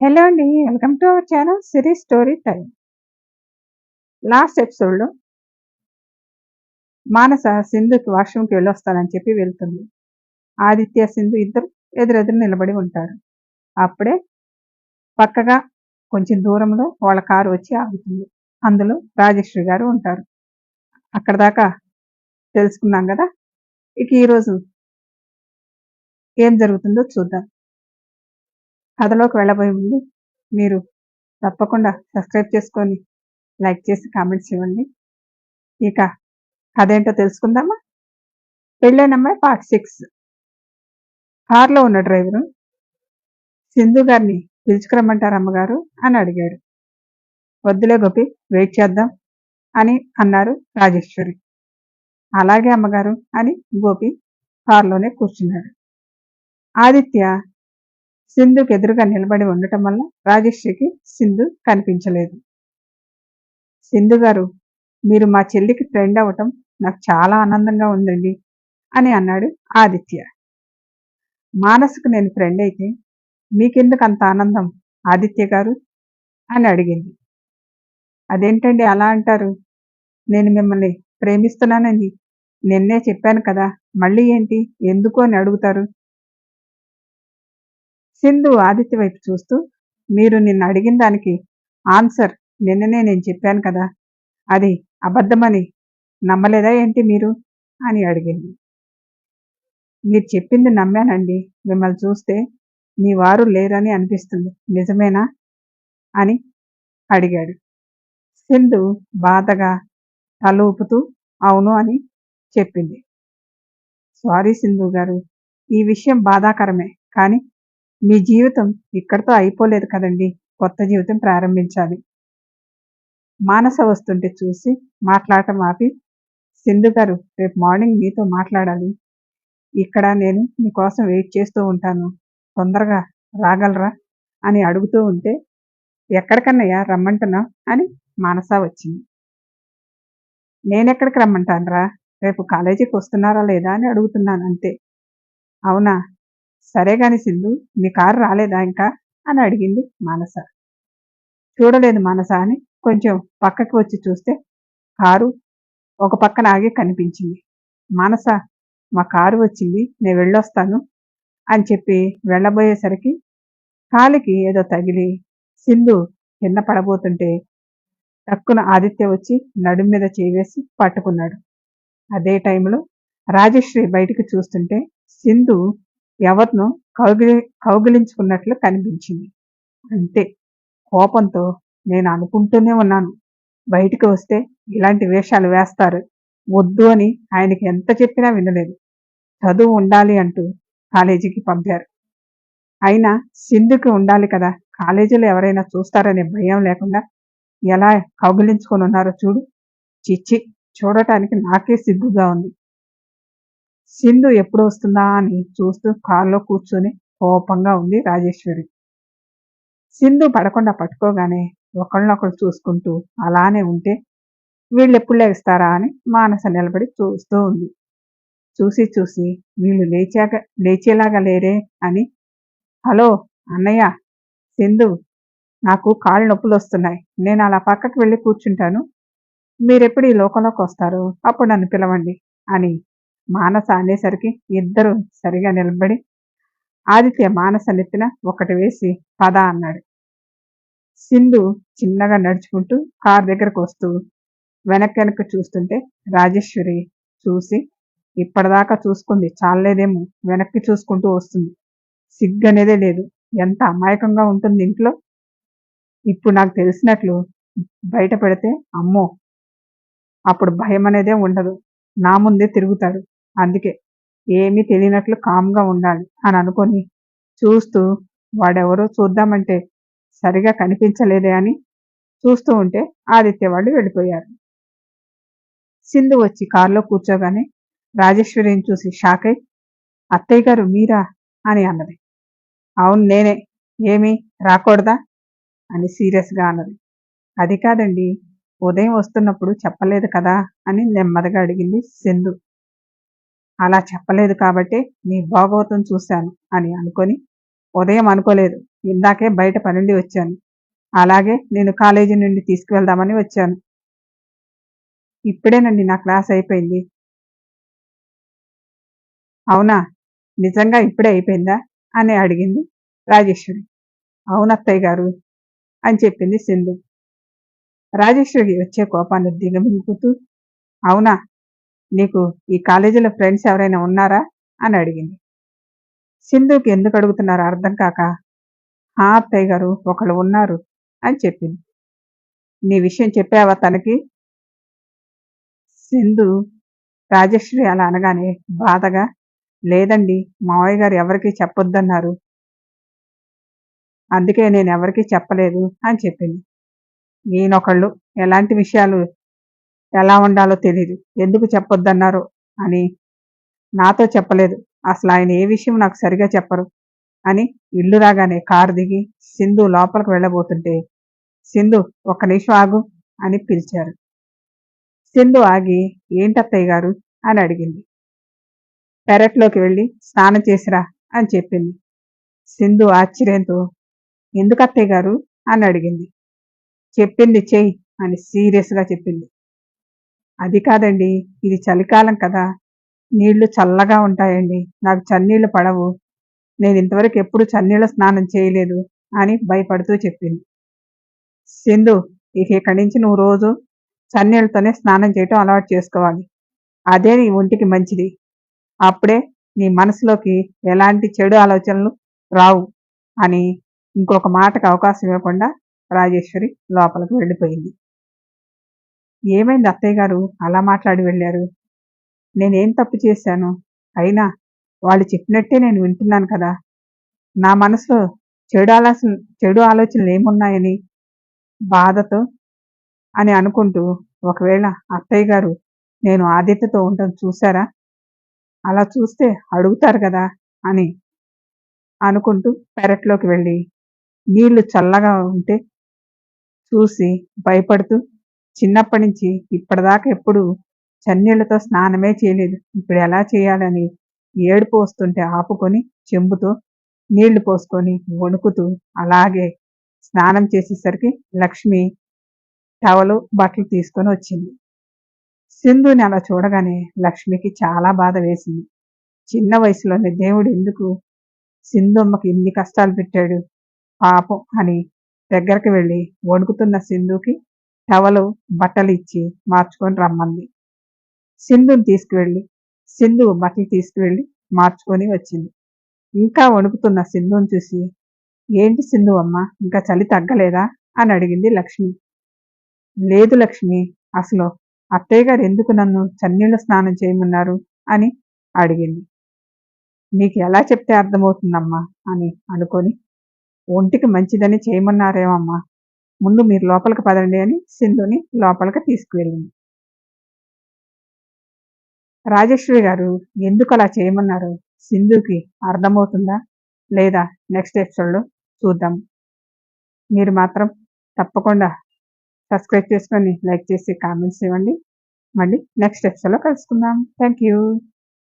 Hello అండి welcome to our channel series story time last ఎపిసోడ్లో మానస సింధుకి వాష్రూమ్కి వెళ్ళొస్తానని చెప్పి వెళ్తుంది. ఆదిత్య సింధు ఇద్దరు ఎదురెదురు నిలబడి ఉంటారు. అప్పుడే పక్కగా కొంచెం దూరంలో వాళ్ళ కారు వచ్చి ఆగుతుంది. అందులో రాజశ్రీ గారు ఉంటారు. అక్కడ దాకా తెలుసుకున్నాం కదా? ఇక ఈరోజు ఏం జరుగుతుందో చూద్దాం. కథలోకి వెళ్ళబోయే ముందు మీరు తప్పకుండా సబ్స్క్రైబ్ చేసుకొని లైక్ చేసి కామెంట్స్ ఇవ్వండి. ఇక కథ ఏంటో తెలుసుకుందామా పెళ్ళైనమ్మాయి పార్ట్ సిక్స్. కారులో ఉన్న డ్రైవరు సింధు గారిని పిలుచుకురమ్మంటారు అమ్మగారు అని అడిగాడు. వద్దులే గోపి వెయిట్ చేద్దాం అని అన్నారు రాజేశ్వరి. అలాగే అమ్మగారు అని గోపి కారులోనే కూర్చున్నాడు. ఆదిత్య సింధుకి ఎదురుగా నిలబడి ఉండటం వల్ల రాజశ్రీకి సింధు కనిపించలేదు. సింధు గారు మీరు మా చెల్లికి ఫ్రెండ్ అవటం నాకు చాలా ఆనందంగా ఉందండి అని అన్నాడు ఆదిత్య. మానసుకు నేను ఫ్రెండ్ అయితే మీకెందుకు అంత ఆనందం ఆదిత్య గారు? అని అడిగింది. అదేంటండి అలా అంటారు? నేను మిమ్మల్ని ప్రేమిస్తున్నానని నిన్నే చెప్పాను కదా మళ్ళీ ఏంటి? ఎందుకు అని అడుగుతారు? సింధు ఆదిత్య వైపు చూస్తూ మీరు నిన్ను అడిగిన దానికి ఆన్సర్ నిన్ననే నేను చెప్పాను కదా అది అబద్ధమని నమ్మలేదా ఏంటి మీరు? అని అడిగింది. మీరు చెప్పింది నమ్మానండి మిమ్మల్ని చూస్తే మీ వారు లేరని అనిపిస్తుంది నిజమేనా? అని అడిగాడు. సింధు బాధగా తల ఊపుతూ అవును అని చెప్పింది. సారీ సింధు గారు ఈ విషయం బాధాకరమే కానీ మీ జీవితం ఇక్కడితో అయిపోలేదు కదండి. కొత్త జీవితం ప్రారంభించాలి. మానస వస్తుంటే చూసి మాట్లాడటం ఆపి సింధు గారు రేపు మార్నింగ్ మీతో మాట్లాడాలి. ఇక్కడ నేను మీకోసం వెయిట్ చేస్తూ ఉంటాను. తొందరగా రాగలరా? అని అడుగుతూ ఉంటే ఎక్కడికన్నయ్యా రమ్మంటున్నావు? అని మానస వచ్చింది. నేనెక్కడికి రమ్మంటానరా? రేపు కాలేజీకి వస్తున్నారా లేదా అని అడుగుతున్నాను అంతే. అవునా? సరే గాని సింధు మీ కారు రాలేదా ఇంకా? అని అడిగింది మానస. చూడలేదు మానస అని కొంచెం పక్కకి వచ్చి చూస్తే కారు ఒక పక్కన ఆగి కనిపించింది. మానస మా కారు వచ్చింది నేను వెళ్ళొస్తాను అని చెప్పి వెళ్ళబోయేసరికి కాలికి ఏదో తగిలి సింధు కింద పడబోతుంటే టక్కున ఆదిత్య వచ్చి నడుం మీద చేవేసి పట్టుకున్నాడు. అదే టైంలో రాజశ్రీ బయటికి చూస్తుంటే సింధు ఎవరినో కౌగిలి కౌగిలించుకున్నట్లు కనిపించింది. అంతే. కోపంతో నేను అనుకుంటూనే ఉన్నాను. బయటికి వస్తే ఇలాంటి వేషాలు వేస్తారు. వద్దు అని ఆయనకి ఎంత చెప్పినా వినలేదు. చదువు ఉండాలి అంటూ కాలేజీకి పంపారు. అయినా సింధుకి ఉండాలి కదా. కాలేజీలో ఎవరైనా చూస్తారనే భయం లేకుండా ఎలా కౌగిలించుకొని ఉన్నారో చూడు. చిచ్చి చూడటానికి నాకే సిగ్గుగా ఉంది. సింధు ఎప్పుడు వస్తుందా అని చూస్తూ కారులో కూర్చొని కోపంగా ఉంది రాజేశ్వరి. సింధు పడకుండా పట్టుకోగానే ఒకళ్ళనొకళ్ళు చూసుకుంటూ అలానే ఉంటే వీళ్ళు ఎప్పుడు లేస్తారా అని మానస నిలబడి చూస్తూ ఉంది. చూసి చూసి వీళ్ళు లేచాక లేచేలాగా లేరే అని. హలో అన్నయ్య సింధు నాకు కాళ్ళు నొప్పులు వస్తున్నాయి. నేను అలా పక్కకు వెళ్ళి కూర్చుంటాను. మీరెప్పుడు ఈ లోకంలోకి వస్తారు? అప్పుడు నన్ను పిలవండి అని మానస అనేసరికి ఇద్దరు సరిగా నిలబడి ఆదిత్య మానస నెత్తిన ఒకటి వేసి పద అన్నాడు. సింధు చిన్నగా నడుచుకుంటూ కార్ దగ్గరకు వస్తూ వెనక్కి వెనక్కి చూస్తుంటే రాజేశ్వరి చూసి ఇప్పటిదాకా చూసుకుంది చాలేదేమో వెనక్కి చూసుకుంటూ వస్తుంది. సిగ్గు అనేదే లేదు. ఎంత అమాయకంగా ఉంటుంది ఇంట్లో? ఇప్పుడు నాకు తెలిసినట్లు బయట పెడితే అమ్మో! అప్పుడు భయం అనేదే ఉండదు. నా ముందే తిరుగుతాడు. అందుకే ఏమీ తెలియనట్లు కామ్గా ఉండాలి అని అనుకొని చూస్తూ వాడెవరో చూద్దామంటే సరిగా కనిపించలేదే అని చూస్తూ ఉంటే ఆదిత్య వాళ్ళు వెళ్ళిపోయారు. సింధు వచ్చి కారులో కూర్చోగానే రాజేశ్వరిని చూసి షాక్ అయి అత్తయ్య గారు మీరా? అని అన్నది. అవును నేనే. ఏమి రాకూడదా? అని సీరియస్గా అన్నది. అది కాదండి. ఉదయం వస్తున్నప్పుడు చెప్పలేదు కదా అని నెమ్మదిగా అడిగింది సింధు. అలా చెప్పలేదు కాబట్టి నీ భాగవతం చూశాను అని అనుకొని ఉదయం అనుకోలేదు ఇందాకే బయట పనుండి వచ్చాను. అలాగే నేను కాలేజీ నుండి తీసుకువెళ్దామని వచ్చాను. ఇప్పుడేనండి నా క్లాస్ అయిపోయింది. అవునా? నిజంగా ఇప్పుడే అయిపోయిందా? అని అడిగింది రాజేశ్వరి. అవునత్తయ్య గారు అని చెప్పింది సింధు. రాజేశ్వరి వచ్చే కోపాన్ని దిగమింగుతూ అవునా? నీకు ఈ కాలేజీలో ఫ్రెండ్స్ ఎవరైనా ఉన్నారా? అని అడిగింది. సింధుకి ఎందుకు అడుగుతున్నారో అర్థం కాక? హా అత్తయ్య గారు ఒకళ్ళు ఉన్నారు అని చెప్పింది. నీ విషయం చెప్పావా తనకి? సింధు రాజశ్రీ అలా అనగానే బాధగా లేదండి మావయ్య గారు ఎవరికీ చెప్పొద్దన్నారు. అందుకే నేను ఎవరికీ చెప్పలేదు అని చెప్పింది. ఈయనొకళ్ళు ఎలాంటి విషయాలు ఎలా ఉండాలో తెలియదు ఎందుకు చెప్పొద్దన్నారు అని నాతో చెప్పలేదు. అసలు ఆయన ఏ విషయం నాకు సరిగా చెప్పరు అని ఇల్లు రాగానే కారు దిగి సింధు లోపలికి వెళ్ళబోతుంటే సింధు ఒక్క నిమిషం ఆగు అని పిలిచారు. సింధు ఆగి ఏంటత్తయ్య గారు? అని అడిగింది. పెరట్లోకి వెళ్ళి స్నానం చేసిరా అని చెప్పింది. సింధు ఆశ్చర్యంతో ఎందుకు అత్తయ్య గారు? అని అడిగింది. చెప్పింది చెయ్యి అని సీరియస్గా చెప్పింది. అది కాదండి ఇది చలికాలం కదా నీళ్ళు చల్లగా ఉంటాయండి నాకు చన్నీళ్ళు పడవు నేను ఇంతవరకు ఎప్పుడు చన్నీళ్ళ స్నానం చేయలేదు అని భయపడుతూ చెప్పింది. సింధు ఇక ఇక్కడి నుంచి నువ్వు రోజు చన్నీళ్ళతోనే స్నానం చేయటం అలవాటు చేసుకోవాలి. అదే నీ ఒంటికి మంచిది. అప్పుడే నీ మనసులోకి ఎలాంటి చెడు ఆలోచనలు రావు అని ఇంకొక మాటకు అవకాశం ఇవ్వకుండా రాజేశ్వరి లోపలికి వెళ్ళిపోయింది. ఏమైంది అత్తయ్య గారు? అలా మాట్లాడి వెళ్ళారు. నేనేం తప్పు చేశాను? అయినా వాళ్ళు చెప్పినట్టే నేను వింటున్నాను కదా. నా మనసులో చెడు ఆలోచన చెడు ఆలోచనలు ఏమున్నాయని బాధతో అని అనుకుంటూ ఒకవేళ అత్తయ్య గారు నేను ఆదిత్యతో ఉండడం చూసారా అలా చూస్తే అడుగుతారు కదా అని అనుకుంటూ పెరట్లోకి వెళ్ళి నీళ్ళు చల్లగా ఉంటే చూసి భయపడుతూ చిన్నప్పటి నుంచి ఇప్పటిదాకా ఎప్పుడు చన్నీళ్ళతో స్నానమే చేయలేదు. ఇప్పుడు ఎలా చేయాలని ఏడుపు వస్తుంటే ఆపుకొని చెంబుతో నీళ్ళు పోసుకొని వణుకుతూ అలాగే స్నానం చేసేసరికి లక్ష్మి టవలు బట్టలు తీసుకొని వచ్చింది. సింధుని అలా చూడగానే లక్ష్మికి చాలా బాధ వేసింది. చిన్న వయసులోనే దేవుడు ఎందుకు సింధుమ్మకి ఇన్ని కష్టాలు పెట్టాడు? పాపం అని దగ్గరికి వెళ్ళి వణుకుతున్న సింధుకి టవలు బట్టలు ఇచ్చి మార్చుకొని రమ్మంది. సింధుని తీసుకువెళ్ళి సింధు బట్టలు తీసుకువెళ్ళి మార్చుకొని వచ్చింది. ఇంకా వణుకుతున్న సింధుని చూసి ఏంటి సింధు అమ్మ ఇంకా చలి తగ్గలేదా? అని అడిగింది లక్ష్మి. లేదు లక్ష్మి అసలు అత్తయ్య గారు ఎందుకు నన్ను చన్నీళ్ళు స్నానం చేయమన్నారు? అని అడిగింది. నీకు ఎలా చెప్తే అర్థమవుతుందమ్మా? అని అనుకొని ఒంటికి మంచిదని చేయమన్నారేమమ్మా? ముందు మీరు లోపలికి పదండి అని సింధుని లోపలికి తీసుకువెళ్ళింది. రాజేశ్వరి గారు ఎందుకు అలా చేయమన్నారు? సింధుకి అర్థమవుతుందా? లేదా నెక్స్ట్ ఎపిసోడ్లో చూద్దాం. మీరు మాత్రం తప్పకుండా సబ్స్క్రైబ్ చేసుకొని లైక్ చేసి కామెంట్స్ ఇవ్వండి. మళ్ళీ నెక్స్ట్ ఎపిసోడ్లో కలుసుకుందాం. Thank you